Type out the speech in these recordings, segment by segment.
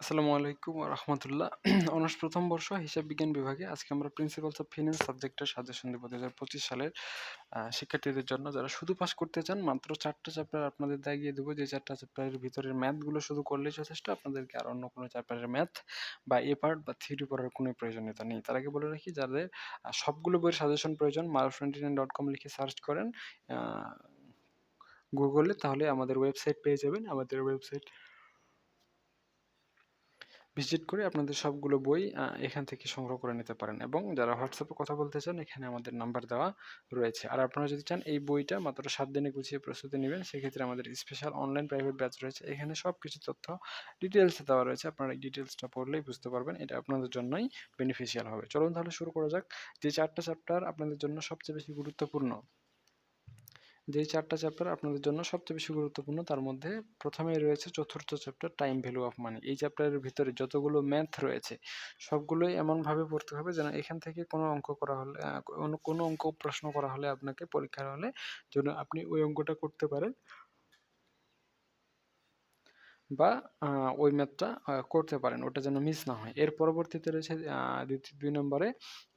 আসসালামু আলাইকুম রহমতুল্লাহ। অনার্স প্রথম বর্ষ হিসাব বিজ্ঞান বিভাগে আজকে আমরা প্রিন্সিপালস অফ ফিনান্স সাবজেক্টের সাজেশন দেবো দু পঁচিশ সালের শিক্ষার্থীদের জন্য। যারা শুধু পাস করতে চান, মাত্র চারটা চ্যাপ্টার আপনাদের দাগিয়ে দেবো। যে চারটা চ্যাপ্টারের ভিতরের ম্যাথগুলো শুধু করলেই যথেষ্ট, আপনাদেরকে আর অন্য কোনো চ্যাপ্টারের ম্যাথ বা এ পার্ট বা থিওরি পড়ার কোনো প্রয়োজনীয়তা নেই। তার আগে বলে রাখি, যাদের সবগুলো বইয়ের সাজেশন প্রয়োজন Maruf twenty nine dot com লিখে সার্চ করেন গুগলে তাহলে আমাদের ওয়েবসাইট পেয়ে যাবেন। আমাদের ওয়েবসাইট ভিজিট করে আপনাদের সবগুলো বই এখান থেকে সংগ্রহ করে নিতে পারেন এবং যারা হোয়াটসঅ্যাপে কথা বলতে চান, এখানে আমাদের নাম্বার দেওয়া রয়েছে। আর আপনারা যদি চান এই বইটা মাত্র সাত দিনে গুছিয়ে প্রস্তুতি নেবেন, সেক্ষেত্রে আমাদের স্পেশাল অনলাইন প্রাইভেট ব্যাচ রয়েছে। এখানে সব কিছু তথ্য ডিটেলসে দেওয়া রয়েছে। আপনারা এই ডিটেলসটা পড়লেই বুঝতে পারবেন, এটা আপনাদের জন্যই বেনিফিশিয়াল হবে। চলুন তাহলে শুরু করা যাক। যে চারটা চ্যাপ্টার আপনাদের জন্য সবচেয়ে বেশি গুরুত্বপূর্ণ যেই চারটা চ্যাপ্টার আপনাদের জন্য সবচেয়ে বেশি গুরুত্বপূর্ণ, তার মধ্যে প্রথমেই রয়েছে চতুর্থ chapter time value of money এই চ্যাপ্টারের ভিতরে যতগুলো ম্যাথ রয়েছে, সবগুলোই এমনভাবে পড়তে হবে যেন এখান থেকে কোনো অঙ্ক করা হলে কোনো অঙ্ক প্রশ্ন করা হলে আপনাকে পরীক্ষার হলে যেন আপনি ওই অঙ্কটা করতে পারেন। বা ওই ম্যাথটা করতে পারেন। ওটা যেন মিস না হয়। এর পরবর্তীতে রয়েছে দুই নম্বরে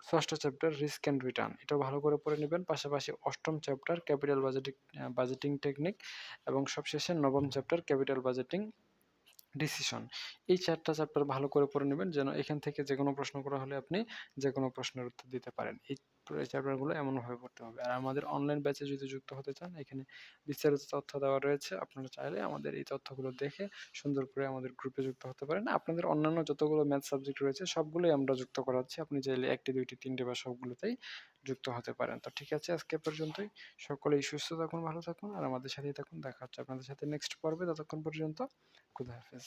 ষষ্ঠ চ্যাপ্টার রিস্ক অ্যান্ড রিটার্ন। এটা ভালো করে পড়ে নেবেন। পাশাপাশি অষ্টম chapter capital budgeting budgeting technique এবং সবশেষে নবম চ্যাপ্টার ক্যাপিটাল বাজেটিং ডিসিশন। এই চারটা চ্যাপ্টার ভালো করে পড়ে নেবেন যেন এখান থেকে যে কোনো প্রশ্ন করা হলে আপনি যে কোনো প্রশ্নের উত্তর দিতে পারেন। এই চ্যাপ্টারগুলো এমনভাবে পড়তে হবে। আর আমাদের অনলাইন ব্যাচে যদি যুক্ত হতে চান, এখানে বিস্তারিত তথ্য দেওয়া রয়েছে। আপনারা চাইলে আমাদের এই তথ্যগুলো দেখে সুন্দর করে আমাদের গ্রুপে যুক্ত হতে পারেন। আপনাদের অন্যান্য যতগুলো ম্যাথ সাবজেক্ট রয়েছে, সবগুলোই আমরা যুক্ত করাচ্ছি। আপনি চাইলে একটি, দুইটি, তিনটে বা সবগুলোতেই যুক্ত হতে পারেন। তো ঠিক আছে, আজকে পর্যন্তই। সকলেই সুস্থ থাকুন, ভালো থাকুন। আর আমাদের সাথেই থাকুন। দেখা হচ্ছে আপনাদের সাথে নেক্সট পর্বে। ততক্ষণ পর্যন্ত, খুদা হাফেজ।